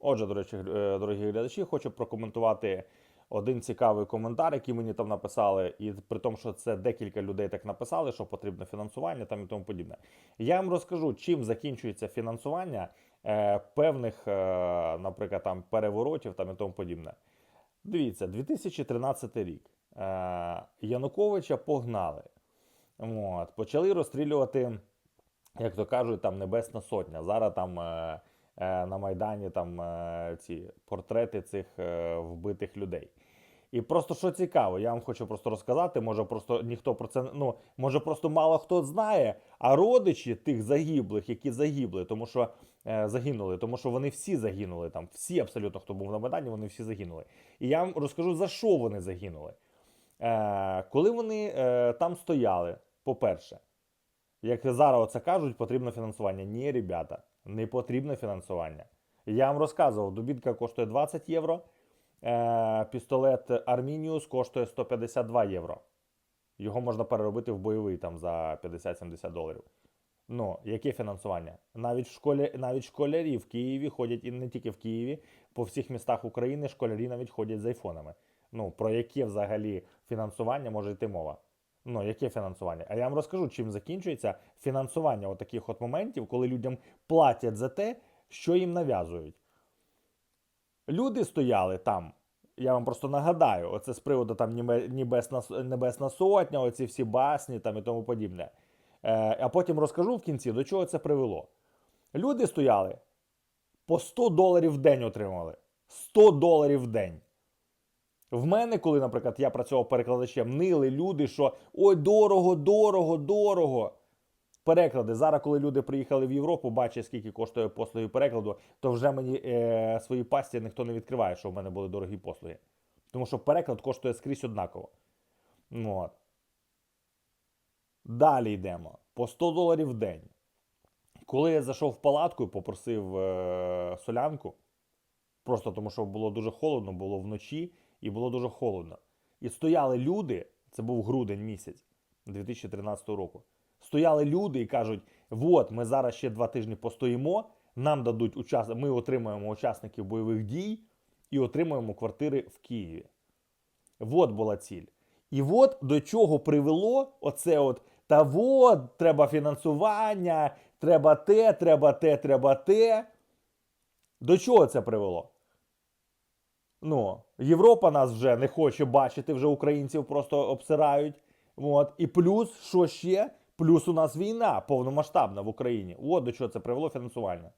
Отже, до речі, е, дорогі глядачі, хочу прокоментувати один цікавий коментар, який мені там написали, і при тому, що це декілька людей так написали, що потрібно фінансування там і тому подібне. Я вам розкажу, чим закінчується фінансування е, певних, е, наприклад, там переворотів там і тому подібне. Дивіться, 2013 рік. Е, Януковича погнали. От, почали розстрілювати, як то кажуть, там Небесна Сотня. Зараз там е, на Майдані там е, ці портрети цих е, вбитих людей. І просто що цікаво, я вам хочу просто розказати. Може, просто ніхто про це ну може просто мало хто знає. А родичі тих загиблих, які загибли, тому що е, загинули, тому що вони всі загинули там, всі абсолютно, хто був на Майдані, вони всі загинули. І я вам розкажу за що вони загинули. Е, коли вони е, там стояли, по-перше, як зараз оце кажуть, потрібно фінансування. Ні, ребята, не потрібно фінансування. Я вам розказував, дубінка коштує 20 євро, е, пістолет Армініус коштує 152 євро. Його можна переробити в бойовий там за 50-70 доларів. Ну, яке фінансування? Навіть в школі, навіть школярі в Києві ходять, і не тільки в Києві, по всіх містах України школярі навіть ходять з айфонами. Ну, про яке взагалі фінансування може йти мова? Ну, яке фінансування? А я вам розкажу, чим закінчується фінансування от таких от моментів, коли людям платять за те, що їм нав'язують. Люди стояли там. Я вам просто нагадаю, оце з приводу там Небесна, Небесна Сотня, оці всі басні там і тому подібне. Е, а потім розкажу в кінці, до чого це привело. Люди стояли по 100 доларів в день отримали. 100 доларів в день. В мене, коли, наприклад, я працював перекладачем, нили люди, що ой, дорого, дорого, дорого. Переклади. Зараз, коли люди приїхали в Європу, бачать, скільки коштує послуги перекладу, то вже мені е, свої пасті ніхто не відкриває, що в мене були дорогі послуги. Тому що переклад коштує скрізь однаково. Ну, от. Далі йдемо. По 100 доларів в день. Коли я зайшов в палатку і попросив е, солянку, просто тому що було дуже холодно, було вночі і було дуже холодно. І стояли люди, це був грудень місяць 2013 року. Стояли люди і кажуть: от ми зараз ще два тижні постоїмо, нам дадуть учас... ми отримаємо учасників бойових дій і отримаємо квартири в Києві. От була ціль. І от до чого привело оце от. Та от, треба фінансування, треба те, треба те, треба те. До чого це привело? Ну, Європа нас вже не хоче бачити, вже українців просто обсирають. От. І плюс, що ще? Плюс у нас війна повномасштабна в Україні. От до чого це привело фінансування.